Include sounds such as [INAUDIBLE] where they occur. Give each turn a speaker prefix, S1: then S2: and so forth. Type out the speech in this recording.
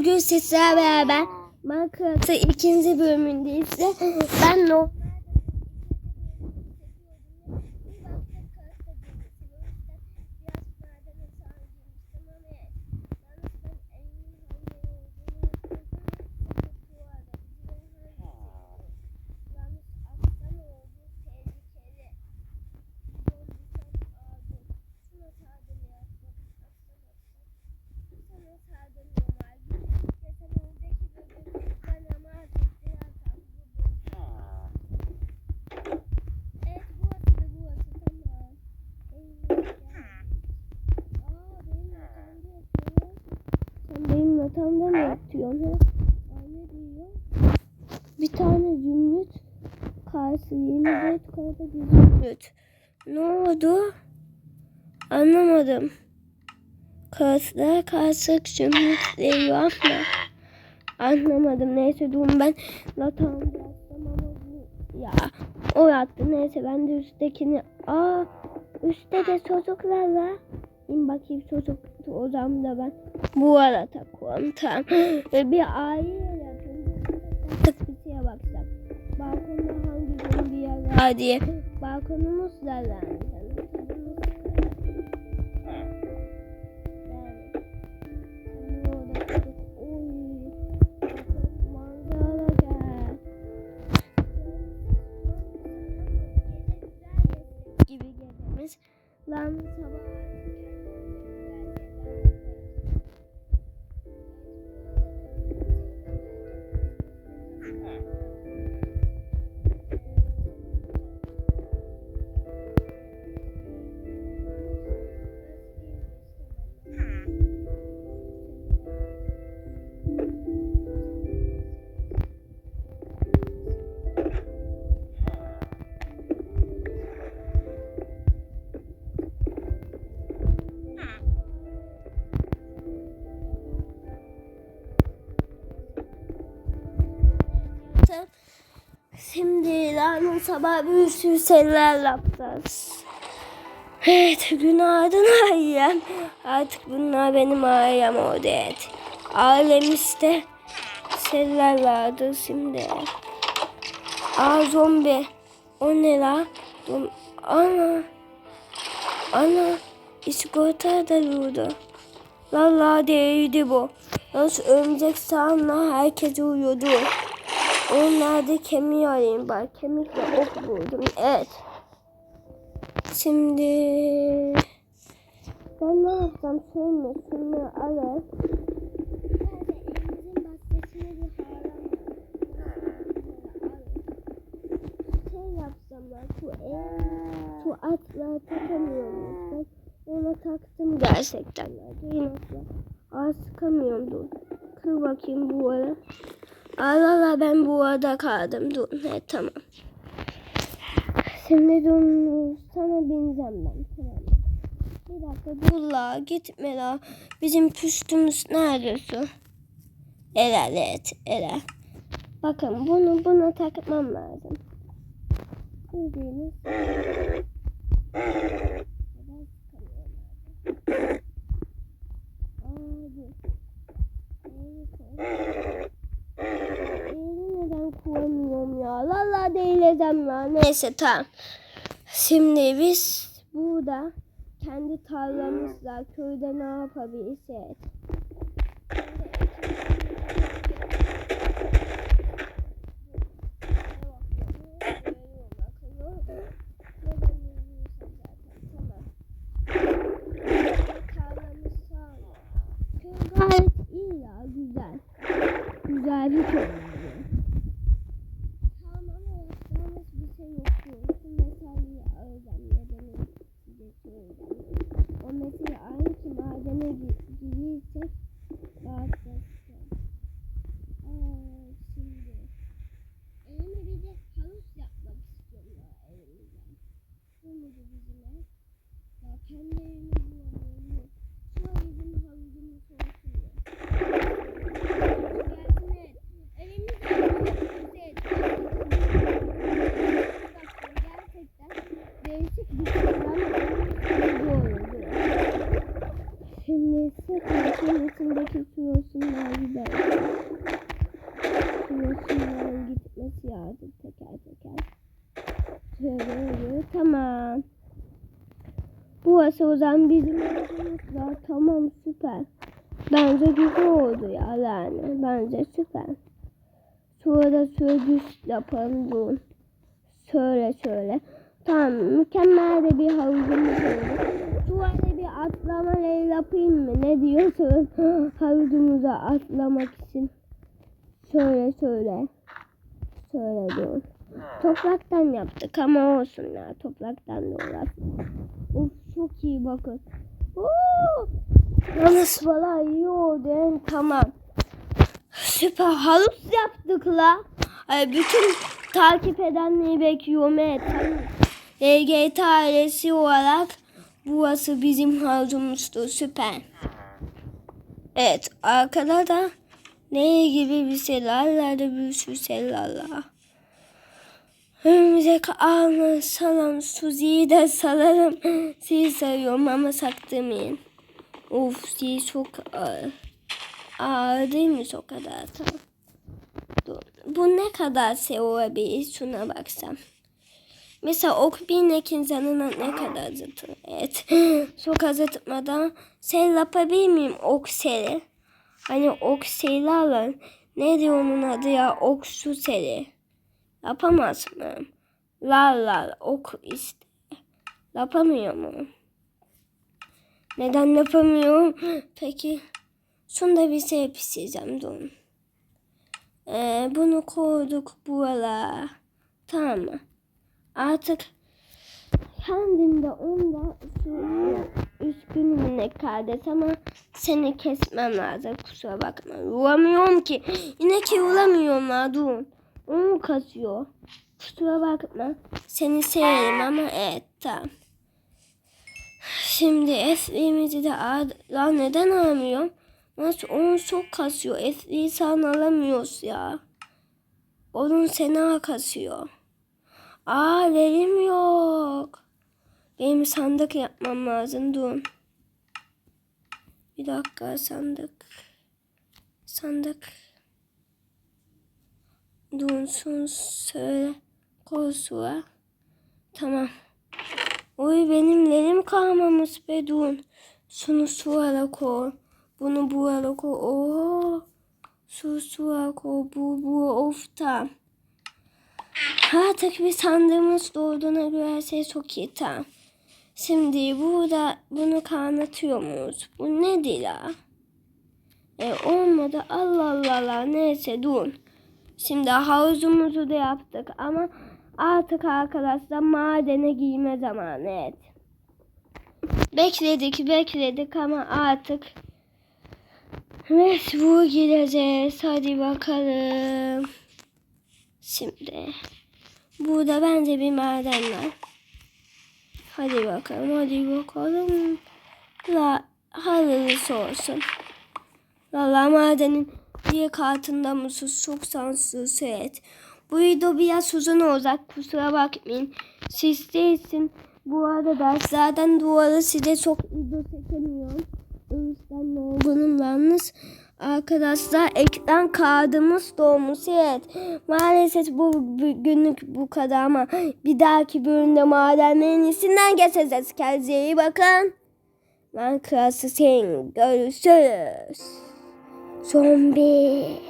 S1: bugün sizlerle beraber Minecraft'ın ikinci bölümündeyiz. Ben no Yatağımda mı yatıyorsun ha? Aa ne diyor? Bir tane zümrüt karşı 24 karada bir zümrüt. Ne oldu? Anlamadım. Karşıda karşılık zümrüt diyor ama anlamadım. Neyse durun ben yatağımda yatsam ama ya o yattı neyse ben de üsttekini aa üstte de çocuklar var. İn bakayım çocuk odamda ben bu ara takıyorum tamam. Ve bir aile. Tık bir şeye bakacağım. Balkonda hangi gün bir yer var diye. Balkonumuz da Şimdi yarın sabah bir sürü şeyler yapacağız. Evet, günaydın ailem. Artık bunlar benim ailem oldu evet. Ailemizde şeyler vardı şimdi. Aa zombi. O ne la? Ana. Ana. İskorta da vurdu. Valla değildi bu. Nasıl örümcek sağımla herkes uyuyordu. Onlarda kemiği arayayım bak. Kemikle ok buldum. Evet. Şimdi ben ne alıp şey yapsam ben şu atlar takamıyorum. Ben ona taktım gerçekten. Yine Aa sıkamıyorum dur. Kır bakayım bu ara. Allah Allah ben bu arada kaldım. Dur. Evet tamam. Şimdi dur sana bineceğim ben. Tamam. Bir dakika dur la gitme la. Bizim püstümüz nerede su? Elal evet Elal. Bakın bunu buna takmam lazım. Bildiğiniz. Eğri neden kullanmıyorum ya? Lala ya. Neyse tamam. Şimdi biz burada kendi tarlamızla köyde ne yapabiliriz? Gayet iyi ya güzel. Güzel bir köy. Tamam ama yalnız bir şey yok diyorum. Şu meseleyi öğren nedeni size söyleyeyim. O mesele aynı ki madene gi- girirsek rahatlatacağım. Aa, şimdi. Elime bir de havuz yapmak istiyorum ya elimden. Bu mudur bizim ev? Ya kendi evimi bulamıyorum. Yok. Şu an bizim havuzumuz olsun ya. Yardım et. Evimi çeker. Tamam. Burası o zaman bizim var. Tamam süper. Bence güzel oldu ya yani. Bence süper. Sonra şöyle düz yapalım dur. Şöyle şöyle. Tamam mükemmel de bir havuzumuz oldu. Şöyle bir atlama yapayım mı? Ne diyorsun? [GASPS] Havuzumuza atlamak için. Şöyle şöyle. Şöyle dur. Topraktan yaptık ama olsun ya. Topraktan da uğraş. Of çok iyi bakın. Oo! Yalnız valla iyi oldu. Tamam. Süper havuz yaptık la. Ay, bütün takip edenleri bekliyorum. Evet. LGT ailesi olarak burası bizim havuzumuzdu. Süper. Evet. Arkada da ne gibi bir şeylerle bir sürü şeylerle. Önümüze alma salam Suzi'yi de salarım. [CLEARS THROAT] Sizi seviyorum ama saklamayın. Of Suzi çok ağır. Ağır değil mi o kadar? Bu ne kadar şey olabilir? Şuna baksam. Mesela ok bir nekin canına ne kadar zıtır? Evet. [CLEARS THROAT] Çok azıtmadan sen yapabilir miyim ok seri? Hani ok seri alın. Ne diyor onun adı ya? Ok su seri. Yapamaz mı? La la ok işte. Yapamıyor mu? Neden yapamıyorum? Peki. Şunda bir şey pişireceğim dur. Ee, bunu koyduk buralara. Tamam mı? Artık kendim de onda şu üzgünüm kardeş ama seni kesmem lazım kusura bakma. Vuramıyorum ki. Yine ki vuramıyorum ha Onu kasıyor. Kusura bakma. Seni severim ama evet tamam. Şimdi Efli'mizi de. Lan neden alamıyorum? Nasıl onu çok kasıyor. Efli'yi sen alamıyoruz ya. Onun sena kasıyor. Aa lerim yok. Benim sandık yapmam lazım. Dur. Bir dakika sandık. Sandık. Dursun söyle. Koy suya. Tamam. Oy benim lerim kalmamış be dun. Şunu suya koy. Bunu buraya koy. Oo. Su suya koy. Bu bu of tamam. Artık bir sandığımız doğduğuna göre şey çok iyi tamam. Şimdi burada bunu kaynatıyor muyuz? Bu nedir la? E olmadı Allah Allah Allah neyse dur. Şimdi havuzumuzu da yaptık ama artık arkadaşlar madene giyme zamanı evet. Bekledik bekledik ama artık mecbur gireceğiz. Hadi bakalım. Şimdi burada bence bir maden var. Hadi bakalım hadi bakalım. La hayırlısı olsun. Valla madenin bir katında mısınız? Çok şanslısınız. Evet. Bu video biraz uzun olacak. Kusura bakmayın. Siz değilsin. Bu arada zaten duvarı size çok video çekemiyorum. O yüzden olduğunu yalnız arkadaşlar ekran kağıdımız dolmuş. Evet. Maalesef bu günlük bu kadar ama bir dahaki bölümde madenlerin iyisinden geçeceğiz. Kendinize iyi bakın. Ben Krası Sen. Görüşürüz. Zombi.